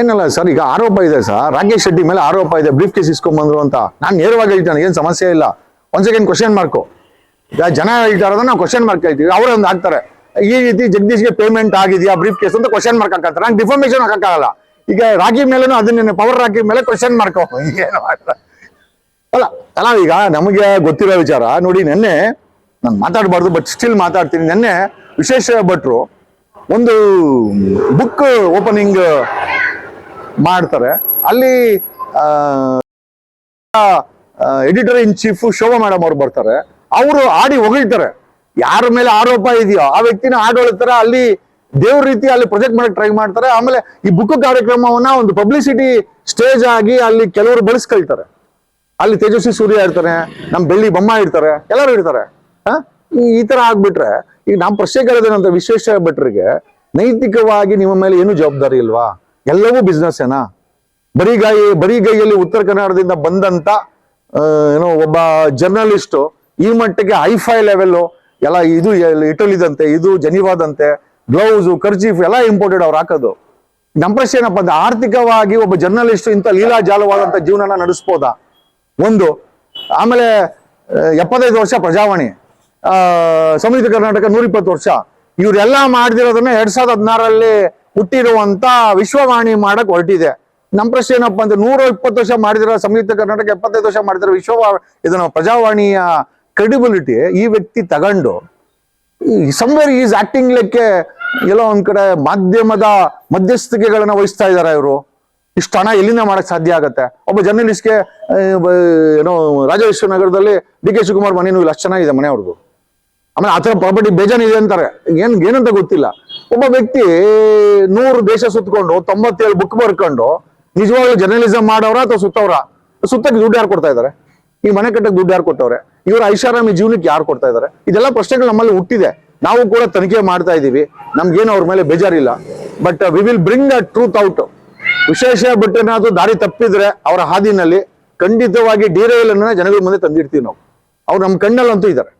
ಏನಲ್ಲ ಸರ್, ಈಗ ಆರೋಪ ಇದೆ ಸರ್. ರಾಕೇಶ್ ಶೆಟ್ಟಿ ಮೇಲೆ ಆರೋಪ ಇದೆ ಬ್ರೀಫ್ ಕೇಸ್ ಇಸ್ಕೊಂಬಂದ್ರು ಅಂತ. ನಾನು ನೇರವಾಗಿ ಹೇಳ್ತಾನೆ ಏನ್ ಸಮಸ್ಯೆ ಇಲ್ಲ. ಒಂದ್ ಸೆಕೆಂಡ್ ಕ್ವಶನ್ ಮಾರ್ಕು ಈಗ ಜನ ಹೇಳ್ತಾರೋದನ್ನ ನಾವು ಕ್ವಶನ್ ಮಾರ್ಕ್ ಹೇಳ್ತೀವಿ ಅವರೇ ಒಂದು ಹಾಕ್ತಾರೆ. ಈ ರೀತಿ ಜಗದೀಶ್ಗೆ ಪೇಮೆಂಟ್ ಆಗಿದೆಯಾ ಬ್ರೀಫ್ ಕೇಸ್ ಅಂತ ಕ್ವಶನ್ ಮಾರ್ಕ್ ಹಾಕತ್ತಾರೆ ನಂಗೆ ಡಿಫಾರ್ಮೇಶನ್ ಹಾಕಕ್ಕಾಗಲ್ಲ ಈಗ ರಾಗಿ ಮೇಲೂ ಅದನ್ನ ಪವರ್ ರಾಕಿ ಮೇಲೆ ಕ್ವಶನ್ ಮಾರ್ಕ್ ಏನು ಅಲ್ಲ ಅಲ್ಲ, ಈಗ ನಮಗೆ ಗೊತ್ತಿರೋ ವಿಚಾರ, ನೋಡಿ ನೆನ್ನೆ ನಾನು ಮಾತಾಡಬಾರ್ದು ಬಟ್ ಸ್ಟಿಲ್ ಮಾತಾಡ್ತೀನಿ. ನೆನ್ನೆ ವಿಶೇಷ ಭಟ್ರು ಒಂದು ಬುಕ್ ಓಪನಿಂಗ್ ಮಾಡ್ತಾರೆ. ಅಲ್ಲಿ editor in chief Shobha madam ಅವ್ರು ಬರ್ತಾರೆ. ಅವರು ಆಡಿ ಹೊಗಳ್ತಾರೆ. ಯಾರ ಮೇಲೆ ಆರೋಪ ಇದೆಯೋ, ಆ ವ್ಯಕ್ತಿನ ಆಡಳಿತಾರೆ ಅಲ್ಲಿ ದೇವ್ರ ರೀತಿ ಅಲ್ಲಿ ಪ್ರೊಜೆಕ್ಟ್ ಮಾಡಕ್ ಟ್ರೈ ಮಾಡ್ತಾರೆ. ಆಮೇಲೆ ಈ ಬುಕ್ ಕಾರ್ಯಕ್ರಮವನ್ನ ಒಂದು ಪಬ್ಲಿಸಿಟಿ ಸ್ಟೇಜ್ ಆಗಿ ಅಲ್ಲಿ ಕೆಲವರು ಬಳಸ್ಕೊಳ್ತಾರೆ. ಅಲ್ಲಿ ತೇಜಸ್ವಿ ಸೂರ್ಯ ಇರ್ತಾರೆ, ನಮ್ ಬೆಳ್ಳಿ ಬೊಮ್ಮ ಇರ್ತಾರೆ, ಎಲ್ಲರೂ ಇರ್ತಾರೆ. ಹ? ಈ ತರ ಆಗ್ಬಿಟ್ರೆ, ಈಗ ನಾವು ಪ್ರಶ್ನೆ ಕೇಳೋದೇನಂತ ವಿಶ್ವೇಶ್ವರ ಭಟ್ರಿಗೆ ನೈತಿಕವಾಗಿ ನಿಮ್ಮ ಮೇಲೆ ಏನು ಜವಾಬ್ದಾರಿ ಇಲ್ವಾ? ಎಲ್ಲವೂ ಬಿಸ್ನೆಸ್ ಏನಾ? ಬರಿಗಾಯಿ ಬರಿಗೈಯಲ್ಲಿ ಉತ್ತರ ಕನ್ನಡದಿಂದ ಬಂದಂತ ಏನೋ ಒಬ್ಬ ಜರ್ನಲಿಸ್ಟ್ ಈ ಮಟ್ಟಿಗೆ ಹೈಫೈ ಲೆವೆಲ್ ಎಲ್ಲ ಇದು ಇಟಲಿದಂತೆ, ಇದು ಜನಿವಾದಂತೆ ಗ್ಲೌಸ್ ಕರ್ಜೀಫ್ ಎಲ್ಲ ಇಂಪೋರ್ಟೆಡ್ ಅವ್ರು ಹಾಕೋದು. ನಮ್ಮ ಪ್ರಶ್ನೆ ಏನಪ್ಪ ಅಂದ್ರೆ ಆರ್ಥಿಕವಾಗಿ ಒಬ್ಬ ಜರ್ನಲಿಸ್ಟ್ ಇಂಥ ಲೀಲಾಜಾಲವಾದಂತ ಜೀವನನ ನಡೆಸ್ಬೋದಾ? ಒಂದು, ಆಮೇಲೆ ಎಪ್ಪತ್ತೈದು ವರ್ಷ ಪ್ರಜಾವಾಣಿ ಸಂಯುಕ್ತ ಕರ್ನಾಟಕ ನೂರಿಪ್ಪತ್ತು ವರ್ಷ. ಇವರೆಲ್ಲ ಮಾಡ್ದಿರೋದನ್ನ ಎರಡ್ ಸಾವಿರದ ಹದಿನಾರಲ್ಲಿ ಹುಟ್ಟಿರುವಂತ ವಿಶ್ವವಾಣಿ ಮಾಡಕ್ ಹೊರಟಿದೆ. ನಮ್ಮ ಪ್ರಶ್ನೆ ಏನಪ್ಪ ಅಂದ್ರೆ ನೂರ ಇಪ್ಪತ್ತು ವರ್ಷ ಮಾಡಿದಿರೋ ಸಂಯುಕ್ತ ಕರ್ನಾಟಕ ಎಪ್ಪತ್ತೈದು ವರ್ಷ ಮಾಡಿದಿರೋ ವಿಶ್ವ ಇದನ್ನ ಪ್ರಜಾವಾಣಿಯ ಕ್ರೆಡಿಬಿಲಿಟಿ ಈ ವ್ಯಕ್ತಿ ತಗೊಂಡು ಸಮ್ವೇರ್ ಈಸ್ ಆಕ್ಟಿಂಗ್ ಲೆಕ್ಕೆ ಎಲ್ಲೋ ಒಂದ್ ಕಡೆ ಮಾಧ್ಯಮದ ಮಧ್ಯಸ್ಥಿಕೆಗಳನ್ನ ವಹಿಸ್ತಾ ಇದಾರೆ ಇವರು. ಇಷ್ಟು ಹಣ ಎಲ್ಲಿಂದ ಮಾಡಕ್ ಸಾಧ್ಯ ಆಗತ್ತೆ? ಒಬ್ಬ ಜರ್ನಲಿಸ್ಟ್ಗೆ ಆ, ಏನೋ ರಾಜೇಶ್ವರ ನಗರದಲ್ಲಿ ಡಿ ಕೆ ಶಿವಕುಮಾರ್ ಮನೇನು ಇಲ್ಲ ಅಷ್ಟು ಚೆನ್ನಾಗಿದೆ ಮನೆ ಅವ್ರದ್ದು ಆಮೇಲೆ ಥರ ಪ್ರಾಪರ್ಟಿ ಬೇಜಾನಿದೆ ಅಂತಾರೆ. ಏನ್ ಏನಂತ ಗೊತ್ತಿಲ್ಲ. ಒಬ್ಬ ವ್ಯಕ್ತಿ ನೂರು ದೇಶ ಸುತ್ತಕೊಂಡು ತೊಂಬತ್ತೇಳು ಬುಕ್ ಬರ್ಕೊಂಡು ನಿಜವಾಗ್ಲೂ ಜರ್ನಲಿಸಂ ಮಾಡೋರ ಅಥವಾ ಸುತ್ತವ್ರ? ಸುತ್ತಕ್ಕೆ ದುಡ್ಡು ಯಾರು ಕೊಡ್ತಾ ಇದಾರೆ ಈ ಮನೆ ಕಟ್ಟಕ್ಕೆ ದುಡ್ಡು ಯಾರು ಕೊಟ್ಟವ್ರೆ? ಇವರು ಐಷಾರಾಮಿ ಜೀವನಕ್ಕೆ ಯಾರು ಕೊಡ್ತಾ ಇದಾರೆ ಇದೆಲ್ಲ ಪ್ರಶ್ನೆಗಳು ನಮ್ಮಲ್ಲಿ ಹುಟ್ಟಿದೆ. ನಾವು ಕೂಡ ತನಿಖೆ ಮಾಡ್ತಾ ಇದೀವಿ. ನಮ್ಗೇನು ಅವ್ರ ಮೇಲೆ ಬೇಜಾರಿಲ್ಲ. But we will bring the truth out ವಿಶೇಷ ಏನಾದ್ರು ದಾರಿ ತಪ್ಪಿದ್ರೆ ಅವರ ಹಾದಿನಲ್ಲಿ ಖಂಡಿತವಾಗಿ ಡಿರೈಲ್ ಅನ್ನ ಜನಗಳ ಮುಂದೆ ತಂದಿಡ್ತೀವಿ ನಾವು. ಅವ್ರು ನಮ್ಮ ಕಣ್ಣಲ್ಲಂತೂ ಇದ್ದಾರೆ.